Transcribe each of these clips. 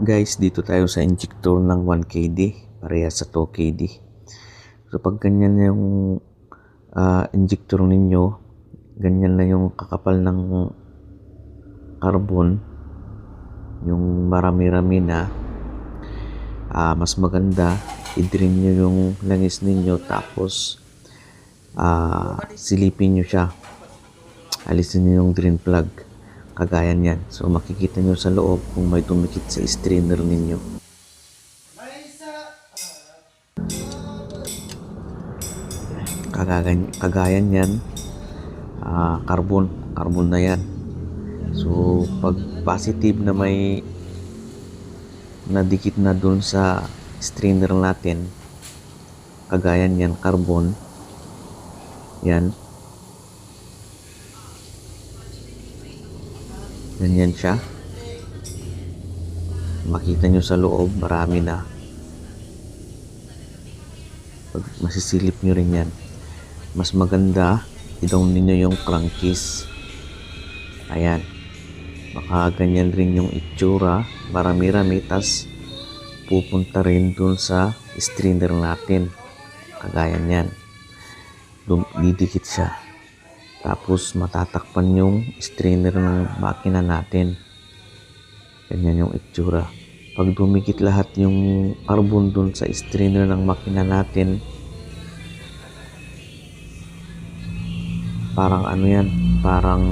Guys, dito tayo sa injector ng 1KD, pareha sa 2KD. So pag ganyan yung ah, injector ninyo, ganyan na yung kakapal ng carbon, yung marami-rami na, ah, mas maganda, i-drain nyo yung langis ninyo tapos ah, silipin nyo siya. Alisin nyo yung drain plug kagaya niyan. So makikita nyo sa loob kung may tumikit sa strainer ninyo. Kagaya, kagaya niyan, ah, carbon, carbon na yan. So pag positive na may nadikit na dun sa strainer natin, kagaya niyan, carbon, yan, Ganyan siya. Makita nyo sa loob, marami na. Pag masisilip nyo rin yan. Mas maganda, i-down ninyo yung crankcase. Ayan. Baka ganyan rin yung itsura, marami-rami, tas pupunta rin dun sa strainer natin. Kagaya niyan. Dum- didikit siya. Tapos matatakpan yung strainer ng makina natin. Ganyan yung itsura. Pag dumikit lahat yung carbon dun sa strainer ng makina natin, parang ano yan, parang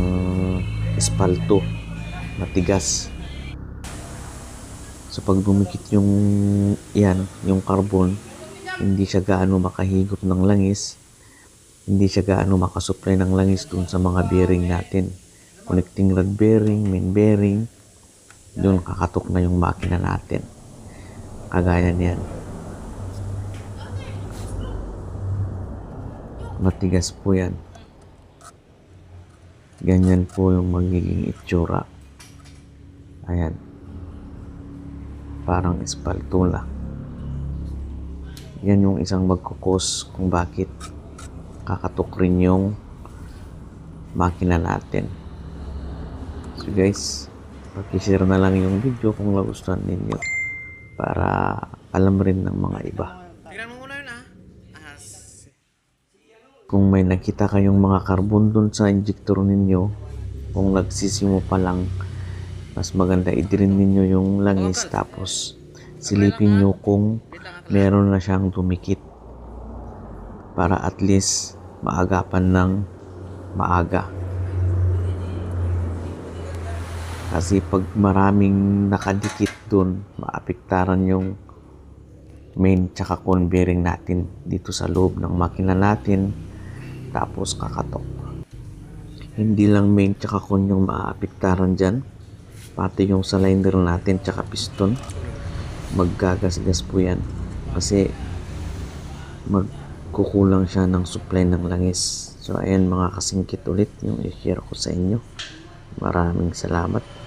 espalto, matigas. So pag dumikit yung yan, yung carbon, hindi siya gaano makahigop ng langis, hindi siya gaano makasupply ng langis dun sa mga bearing natin. Connecting rod bearing, main bearing, dun kakatok na yung makina natin. Kagaya niyan. Matigas po yan. Ganyan po yung magiging itsura. Ayan. Parang espaltula. Yan yung isang magkukos kung bakit kakatok rin yung makina natin. So guys, pag-share na lang yung video kung nagustuhan ninyo para alam rin ng mga iba. Ah. Ah, Kung may nakita kayong mga carbon dun sa injector ninyo, kung nagsisimo pa lang, mas maganda i-drain ninyo yung langis tapos silipin nyo kung meron na siyang dumikit para at least maagapan ng maaga. Kasi pag maraming nakadikit dun, maapektaran yung main tsaka con bearing natin dito sa loob ng makina natin tapos kakatok. Hindi lang main tsaka con yung maapektaran dyan, pati yung cylinder natin tsaka piston maggagasgas po yan kasi magkukulang siya ng supply ng langis. So ayan mga kasingkit ulit yung i-share ko sa inyo. Maraming salamat.